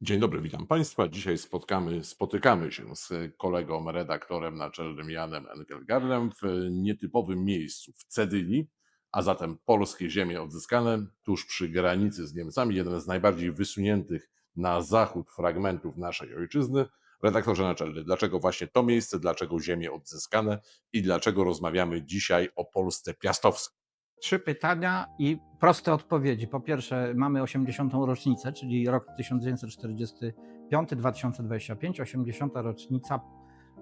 Dzień dobry, witam Państwa. Dzisiaj spotkamy, spotykamy się z kolegą, redaktorem naczelnym Janem Engelgardem w nietypowym miejscu, w Cedyni, a zatem polskie ziemie odzyskane tuż przy granicy z Niemcami, jeden z najbardziej wysuniętych na zachód fragmentów naszej ojczyzny. Redaktorze naczelny, dlaczego właśnie to miejsce, dlaczego ziemie odzyskane i dlaczego rozmawiamy dzisiaj o Polsce piastowskiej? Trzy pytania i proste odpowiedzi. Po pierwsze, mamy 80. rocznicę, czyli rok 1945-2025, 80. rocznica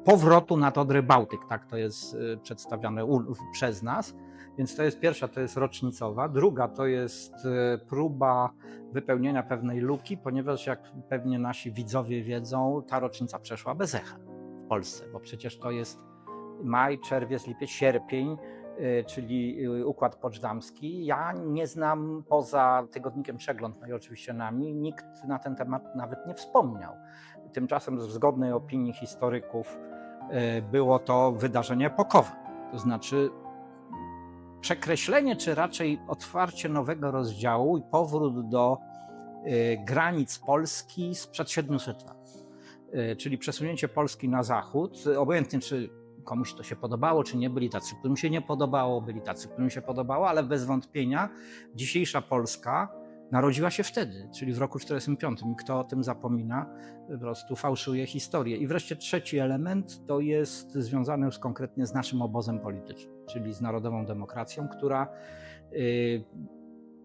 powrotu nad Odrę Bałtyk, tak to jest y, przedstawiane przez nas. Więc to jest pierwsza, to jest rocznicowa. Druga to jest y, próba wypełnienia pewnej luki, ponieważ jak pewnie nasi widzowie wiedzą, ta rocznica przeszła bez echa w Polsce, bo przecież to jest maj, czerwiec, lipiec, sierpień, czyli y, Układ Poczdamski. Ja nie znam poza tygodnikiem Przegląd, no i oczywiście nami, nikt na ten temat nawet nie wspomniał. Tymczasem w zgodnej opinii historyków y, było to wydarzenie epokowe. To znaczy przekreślenie, czy raczej otwarcie nowego rozdziału i powrót do y, granic Polski sprzed 700 lat. Y, Czyli przesunięcie Polski na zachód, y, obojętnie czy komuś to się podobało, czy nie, byli tacy, którym się nie podobało, byli tacy, którym się podobało, ale bez wątpienia dzisiejsza Polska narodziła się wtedy, czyli w roku 45. I kto o tym zapomina, po prostu fałszuje historię. I wreszcie trzeci element to jest związany już konkretnie z naszym obozem politycznym, czyli z narodową demokracją, która y,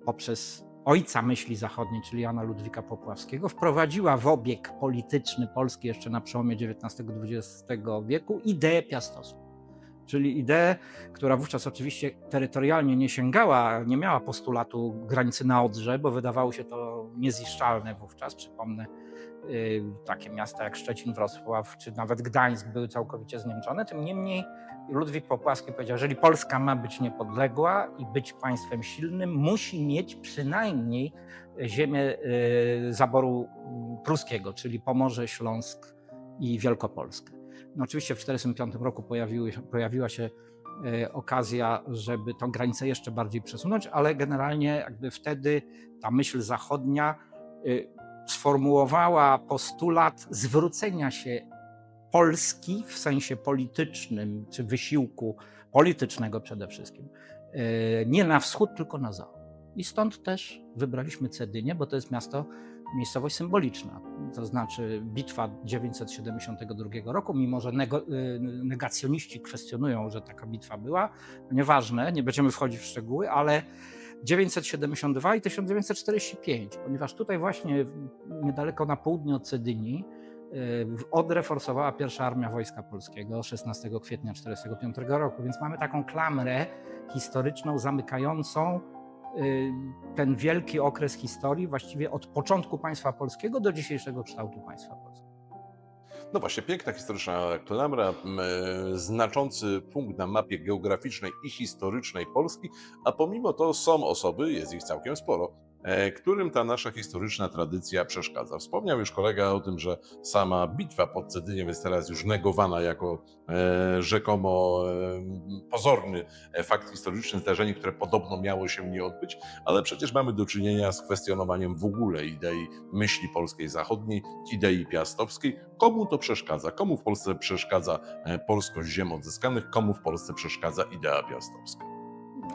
poprzez ojca myśli zachodniej, czyli Jana Ludwika Popławskiego, wprowadziła w obieg polityczny Polski jeszcze na przełomie XIX-XX wieku ideę piastowską. Czyli ideę, która wówczas oczywiście terytorialnie nie sięgała, nie miała postulatu granicy na Odrze, bo wydawało się to niezniszczalne wówczas. Przypomnę, takie miasta jak Szczecin, Wrocław czy nawet Gdańsk były całkowicie zniemczone. Tym niemniej Ludwik Popłaski powiedział, jeżeli Polska ma być niepodległa i być państwem silnym, musi mieć przynajmniej ziemię y, zaboru y, pruskiego, czyli Pomorze, Śląsk i Wielkopolskę. No oczywiście w 1945 roku pojawiła się e, okazja, żeby tą granicę jeszcze bardziej przesunąć, ale generalnie jakby wtedy ta myśl zachodnia y, sformułowała postulat zwrócenia się Polski w sensie politycznym, czy wysiłku politycznego przede wszystkim, e, nie na wschód, tylko na zachód. I stąd też wybraliśmy Cedynię, bo to jest miasto, miejscowość symboliczna. To znaczy bitwa 972 roku, mimo że y, negacjoniści kwestionują, że taka bitwa była, nieważne, nie będziemy wchodzić w szczegóły, ale 972 i 1945, ponieważ tutaj właśnie niedaleko na południe od Cedynii y, w Odrę forsowała pierwsza armia Wojska Polskiego 16 kwietnia 1945 roku, więc mamy taką klamrę historyczną zamykającą y, ten wielki okres historii, właściwie od początku państwa polskiego do dzisiejszego kształtu państwa polskiego. No właśnie, piękna historyczna klamra, znaczący punkt na mapie geograficznej i historycznej Polski, a pomimo to są osoby, jest ich całkiem sporo, którym ta nasza historyczna tradycja przeszkadza. Wspomniał już kolega o tym, że sama bitwa pod Cedyniem jest teraz już negowana jako e, rzekomo e, pozorny e, fakt historyczny, zdarzenie, które podobno miało się nie odbyć, ale przecież mamy do czynienia z kwestionowaniem w ogóle idei myśli polskiej zachodniej, idei piastowskiej. Komu to przeszkadza? Komu w Polsce przeszkadza e, polskość ziem odzyskanych? Komu w Polsce przeszkadza idea piastowska?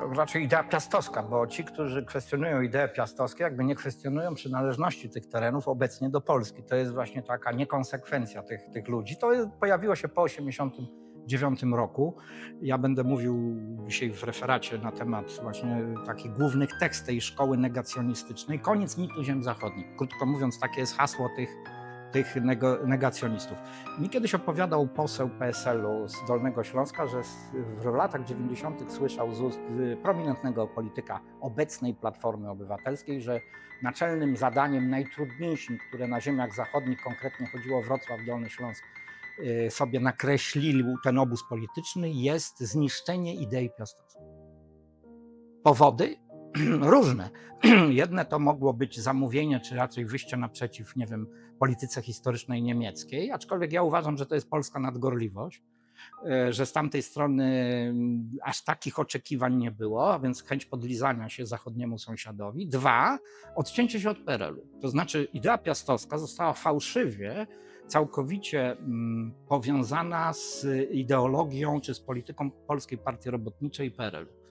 Raczej idea piastowska, bo ci, którzy kwestionują idee piastowskie, jakby nie kwestionują przynależności tych terenów obecnie do Polski. To jest właśnie taka niekonsekwencja tych, tych ludzi. To jest, pojawiło się po 1989 roku. Ja będę mówił dzisiaj w referacie na temat właśnie takich głównych tekst tej szkoły negacjonistycznej. Koniec mitu ziem zachodnich. Krótko mówiąc, takie jest hasło tych, tych negacjonistów. Mi kiedyś opowiadał poseł PSL-u z Dolnego Śląska, że w latach 90. słyszał z ust y, prominentnego polityka obecnej Platformy Obywatelskiej, że naczelnym zadaniem, najtrudniejszym, które na ziemiach zachodnich, konkretnie chodziło o Wrocław, Dolny Śląsk, y, sobie nakreślił ten obóz polityczny, jest zniszczenie idei piastowskiej. Powody? Różne. Jedne to mogło być zamówienie, czy raczej wyjście naprzeciw, nie wiem, polityce historycznej niemieckiej, aczkolwiek ja uważam, że to jest polska nadgorliwość, e, że z tamtej strony mm, aż takich oczekiwań nie było, a więc chęć podlizania się zachodniemu sąsiadowi. Dwa, odcięcie się od PRL-u. To znaczy idea piastowska została fałszywie całkowicie mm, powiązana z ideologią czy z polityką Polskiej Partii Robotniczej i PRL-u.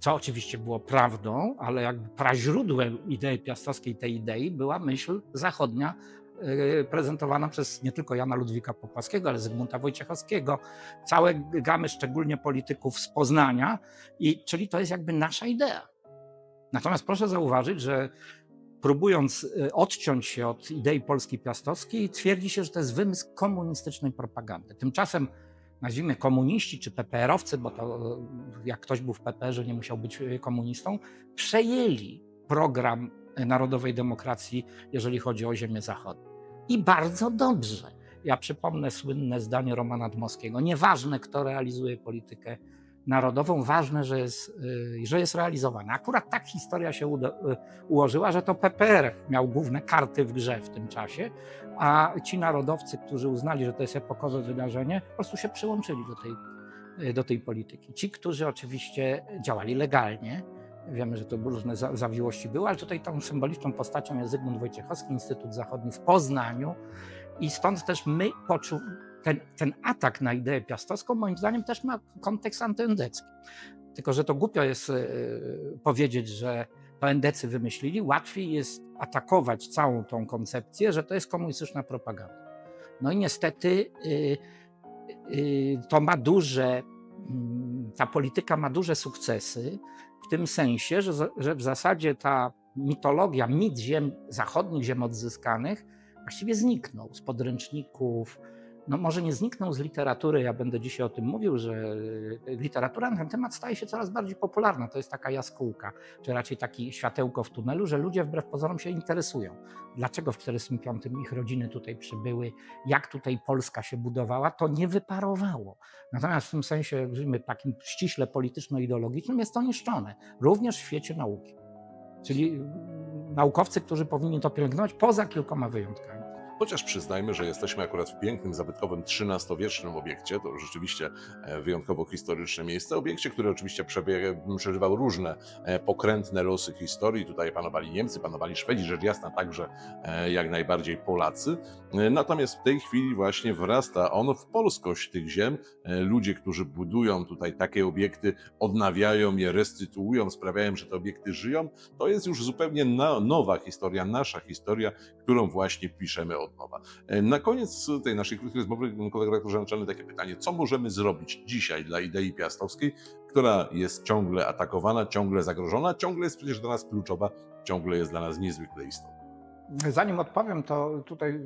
Co oczywiście było prawdą, ale jakby praźródłem idei piastowskiej, tej idei była myśl zachodnia, yy, prezentowana przez nie tylko Jana Ludwika Popłaskiego, ale Zygmunta Wojciechowskiego, całe gamy szczególnie polityków z Poznania, i, czyli to jest jakby nasza idea. Natomiast proszę zauważyć, że próbując y, odciąć się od idei polskiej piastowskiej, twierdzi się, że to jest wymysł komunistycznej propagandy. Tymczasem nazwijmy komuniści czy PPR-owcy, bo to jak ktoś był w PPR-ze, nie musiał być y, komunistą, przejęli program narodowej demokracji, jeżeli chodzi o ziemię zachodnią. I bardzo dobrze. Ja przypomnę słynne zdanie Romana Dmowskiego. Nieważne, kto realizuje politykę narodową, ważne, że jest, y, że jest realizowana. Akurat tak historia się y, ułożyła, że to PPR miał główne karty w grze w tym czasie, a ci narodowcy, którzy uznali, że to jest epokowe wydarzenie, po prostu się przyłączyli do tej, y, do tej polityki. Ci, którzy oczywiście działali legalnie, wiemy, że to różne za- zawiłości były, ale tutaj tą symboliczną postacią jest Zygmunt Wojciechowski, Instytut Zachodni w Poznaniu i stąd też my poczu- ten, ten atak na ideę piastowską moim zdaniem też ma kontekst antyendecki. Tylko, że to głupio jest e, powiedzieć, że to endecy wymyślili. Łatwiej jest atakować całą tą koncepcję, że to jest komunistyczna propaganda. No i niestety y, y, to ma duże, mm, ta polityka ma duże sukcesy w tym sensie, że, że w zasadzie ta mitologia, mit ziem zachodnich, ziem odzyskanych właściwie zniknął z podręczników, no może nie zniknął z literatury, ja będę dzisiaj o tym mówił, że y, literatura na ten temat staje się coraz bardziej popularna. To jest taka jaskółka, czy raczej taki światełko w tunelu, że ludzie wbrew pozorom się interesują. Dlaczego w 1945 ich rodziny tutaj przybyły, jak tutaj Polska się budowała, to nie wyparowało. Natomiast w tym sensie, mówimy, takim ściśle polityczno-ideologicznym jest to niszczone, również w świecie nauki. Czyli y, naukowcy, którzy powinni to pielęgnować, poza kilkoma wyjątkami. Chociaż przyznajmy, że jesteśmy akurat w pięknym, zabytkowym XIII-wiecznym obiekcie, to rzeczywiście e, wyjątkowo historyczne miejsce. Obiekcie, które oczywiście przeżywał różne e, pokrętne losy historii. Tutaj panowali Niemcy, panowali Szwedzi, rzecz jasna także e, jak najbardziej Polacy. Natomiast w tej chwili właśnie wrasta on w polskość tych ziem. Ludzie, którzy budują tutaj takie obiekty, odnawiają je, restytuują, sprawiają, że te obiekty żyją. To jest już zupełnie nowa historia, nasza historia, którą właśnie piszemy od E, Na koniec tej naszej krótkiej rozmowy, kolega redaktorze naczelny, takie pytanie, co możemy zrobić dzisiaj dla idei piastowskiej, która jest ciągle atakowana, ciągle zagrożona, ciągle jest przecież dla nas kluczowa, ciągle jest dla nas niezwykle istotna. Zanim odpowiem, to tutaj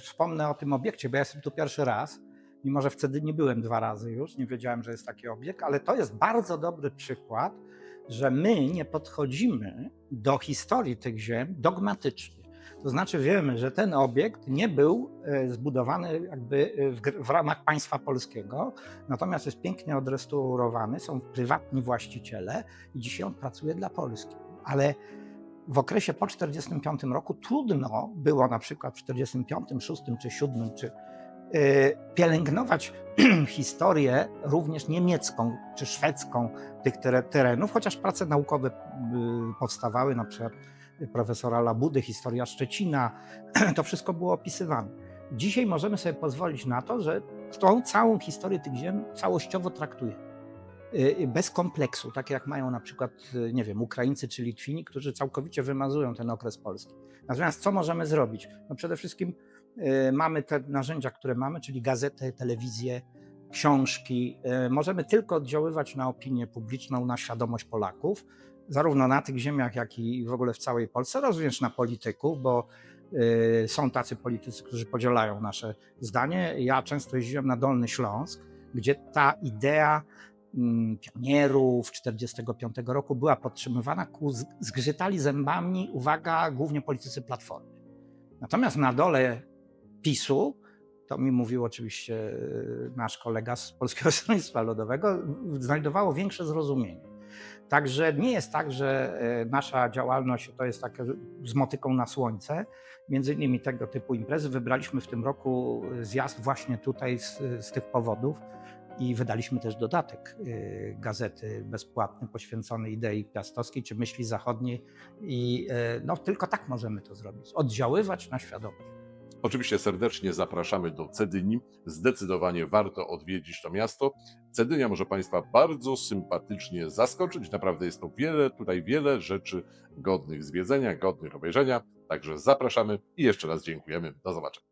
wspomnę o tym obiekcie, bo ja jestem tu pierwszy raz, mimo że wtedy nie byłem dwa razy już, nie wiedziałem, że jest taki obiekt, ale to jest bardzo dobry przykład, że my nie podchodzimy do historii tych ziem dogmatycznie. To znaczy wiemy, że ten obiekt nie był e, zbudowany jakby e, w, w ramach państwa polskiego, natomiast jest pięknie odrestaurowany, są prywatni właściciele i dzisiaj on pracuje dla Polski. Ale w okresie po 1945 roku trudno było na przykład w 1945, 6 czy 7 czy y, pielęgnować historię również niemiecką czy szwedzką tych tere- terenów, chociaż prace naukowe powstawały, na przykład profesora Labudy, historia Szczecina, to wszystko było opisywane. Dzisiaj możemy sobie pozwolić na to, że tą całą historię tych ziem całościowo traktujemy y, bez kompleksu, tak jak mają na przykład, nie wiem, Ukraińcy czy Litwini, którzy całkowicie wymazują ten okres polski. Natomiast co możemy zrobić? No przede wszystkim y, mamy te narzędzia, które mamy, czyli gazety, telewizję, książki. Y, Możemy tylko oddziaływać na opinię publiczną, na świadomość Polaków, zarówno na tych ziemiach, jak i w ogóle w całej Polsce, również na polityków, bo y, są tacy politycy, którzy podzielają nasze zdanie. Ja często jeździłem na Dolny Śląsk, gdzie ta idea mm, pionierów 45 roku była podtrzymywana, ku zgrzytali zębami, uwaga, głównie politycy Platformy. Natomiast na dole PiSu, to mi mówił oczywiście y, nasz kolega z Polskiego Stronnictwa Ludowego, znajdowało większe zrozumienie. Także nie jest tak, że e, nasza działalność to jest taka z motyką na słońce. Między innymi tego typu imprezy wybraliśmy w tym roku zjazd właśnie tutaj z, z tych powodów, I wydaliśmy też dodatek gazety bezpłatny poświęcony idei piastowskiej czy myśli zachodniej. I no, tylko tak możemy to zrobić. Oddziaływać na świadomość. Oczywiście serdecznie zapraszamy do Cedyni. Zdecydowanie warto odwiedzić to miasto. Cedynia może Państwa bardzo sympatycznie zaskoczyć. Naprawdę jest to wiele, tutaj wiele rzeczy godnych zwiedzenia, godnych obejrzenia. Także zapraszamy i jeszcze raz dziękujemy. Do zobaczenia.